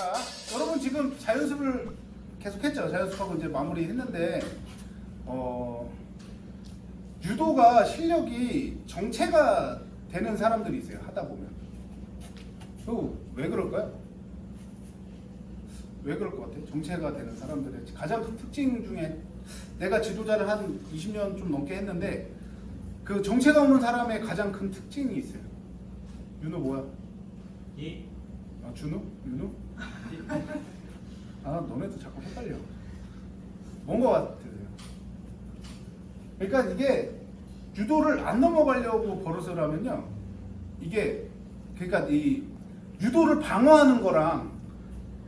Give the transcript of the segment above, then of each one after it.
자, 여러분 지금 자연습을 계속했죠. 자연습하고 이제 마무리했는데 어, 유도가 실력이 정체가 되는 사람들이 있어요. 하다 보면. 그왜 그럴까요? 왜 그럴 것 같아요? 정체가 되는 사람들의 가장 큰 특징 중에 내가 지도자를 한 20년 좀 넘게 했는데 그 정체가 없는 사람의 가장 큰 특징이 있어요. 윤호 뭐야? 이아 준우? 윤우? 아 너네도 자꾸 헷갈려. 뭔 거 같으세요? 그러니까 이게 유도를 안 넘어가려고 버릇을 하면요. 이게 그러니까 이 유도를 방어하는 거랑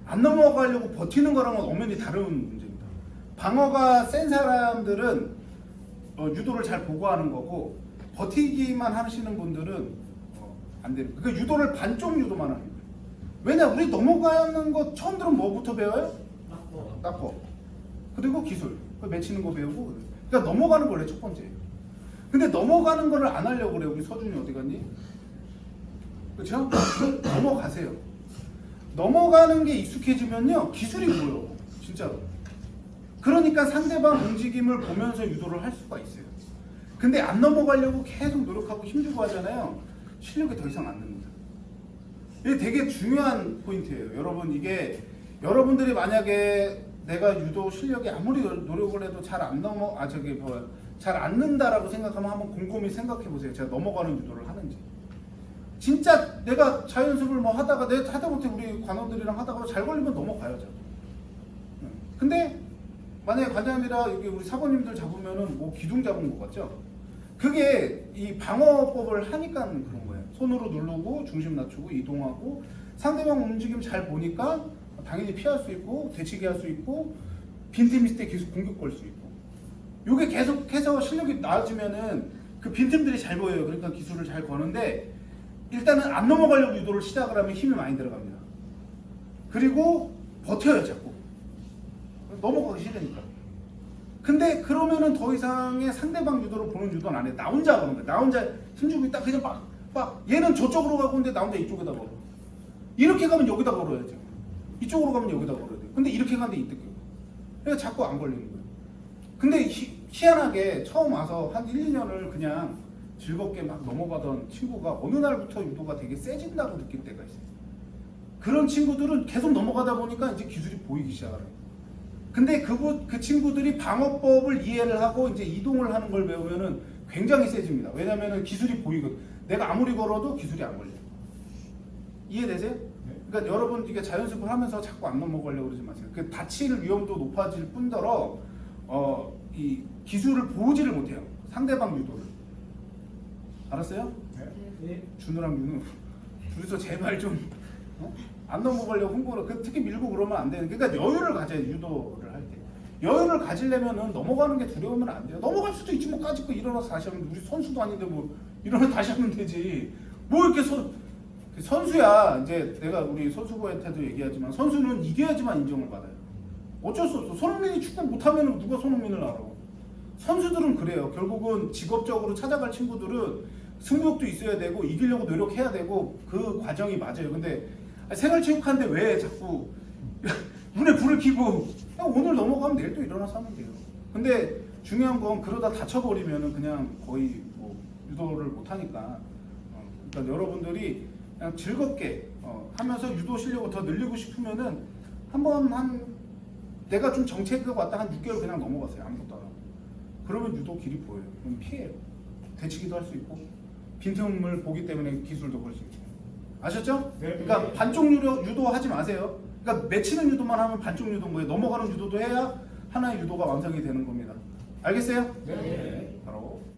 안 넘어가려고 버티는 거랑은 엄연히 다른 문제입니다. 방어가 센 사람들은 어, 유도를 잘 보고 하는 거고 버티기만 하시는 분들은 어, 안 되는. 그러니까 유도를 반쪽 유도만 하는. 왜냐 우리 넘어가는 거 처음 들으면 뭐부터 배워요? 낙법 그리고 기술. 그 맺히는 거 배우고. 그러니까 넘어가는 거래 첫 번째 근데 넘어가는 거를 안 하려고 그래 우리 서준이 어디 갔니? 그렇죠? 넘어가세요. 넘어가는 게 익숙해지면요 기술이 보여 진짜로. 그러니까 상대방 움직임을 보면서 유도를 할 수가 있어요. 근데 안 넘어가려고 계속 노력하고 힘주고 하잖아요. 실력이 더 이상 안 납니다 이게 되게 중요한 포인트예요. 여러분 이게 여러분들이 만약에 내가 유도 실력이 아무리 노- 노력을 해도 잘 안 넘어 아 저기 뭐잘 안 는다라고 생각하면 한번 곰곰이 생각해 보세요. 제가 넘어가는 유도를 하는지. 진짜 내가 자연습을 뭐 하다가 내가 하다못해 우리 관원들이랑 하다가 잘 걸리면 넘어가요, 저. 응. 근데 만약에 관장님이랑 여기 우리 사모님들 잡으면은 뭐 기둥 잡은 것 같죠? 그게 이 방어법을 하니까 그런. 손으로 누르고 중심 낮추고 이동하고 상대방 움직임 잘 보니까 당연히 피할 수 있고 되치기 할 수 있고 빈틈 있을 때 계속 공격 걸 수 있고 요게 계속해서 실력이 나아지면은 그 빈틈들이 잘 보여요. 그러니까 기술을 잘 거는데 일단은 안 넘어가려고 유도를 시작을 하면 힘이 많이 들어갑니다. 그리고 버텨요 자꾸 넘어가기 싫으니까. 근데 그러면은 더 이상의 상대방 유도를 보는 유도는 안 해. 나 혼자 그런 거야. 나 혼자 힘주고 있다 그냥 막, 막 얘는 저쪽으로 가고 있는데 나 혼자 이쪽에다 걸어. 이렇게 가면 여기다 걸어야지. 이쪽으로 가면 여기다 걸어야 돼. 근데 이렇게 가는데 이때 껴. 그러니까 자꾸 안 걸리는 거야. 근데 희, 희한하게 처음 와서 한 1, 2년을 그냥 즐겁게 막 넘어가던 친구가 어느 날부터 유도가 되게 세진다고 느낄 때가 있어요. 그런 친구들은 계속 넘어가다 보니까 이제 기술이 보이기 시작해요. 근데 그, 그 친구들이 방어법을 이해를 하고 이제 이동을 하는 걸 배우면은 굉장히 세집니다. 왜냐면은 기술이 보이거든. 내가 아무리 걸어도 기술이 안 걸려요. 이해되세요? 그러니까 여러분 이게 자연습을 하면서 자꾸 안 넘어가려고 그러지 마세요. 그 다칠 위험도 높아질 뿐더러 어, 이 기술을 보지를 못해요. 상대방 유도를. 알았어요? 네 준우랑 윤우 둘이서 제발 좀 어? 안 넘어가려고 홍보를 그 특히 밀고 그러면 안 되는 그러니까 여유를 가져야 유도를 할 때 여유를 가지려면은 넘어가는 게 두려우면 안 돼요. 넘어갈 수도 있지 뭐 까짓거 일어나서 다시 하면 우리 선수도 아닌데 뭐 일어나서 다시 하면 되지. 뭐 이렇게 선그 선수야. 이제 내가 우리 선수부한테도 얘기하지만 선수는 이겨야지만 인정을 받아요. 어쩔 수 없어. 손흥민이 축구 못하면 누가 손흥민을 알아? 선수들은 그래요. 결국은 직업적으로 찾아갈 친구들은 승부욕도 있어야 되고 이기려고 노력해야 되고 그 과정이 맞아요. 근데 생활체육하는데 왜 자꾸 눈에 불을 켜고 오늘 넘어가면 내일 또 일어나서 하면 돼요. 근데 중요한 건 그러다 다쳐버리면은 그냥 거의 뭐 유도를 못하니까 어, 그러니까 여러분들이 그냥 즐겁게 어, 하면서 유도 실력을 더 늘리고 싶으면은 한번 한 내가 좀 정체가 왔다 한 6개월 그냥 넘어갔어요. 아무것도 안 하고. 그러면 유도 길이 보여요. 그럼 피해요. 되치기도 할 수 있고 빈틈을 보기 때문에 기술도 볼 수 있고. 아셨죠? 네. 그러니까 반쪽 유도, 유도 하지 마세요. 그러니까 맺히는 유도만 하면 반쪽 유도인 거예요. 넘어가는 유도도 해야 하나의 유도가 완성이 되는 겁니다. 알겠어요? 네. 바로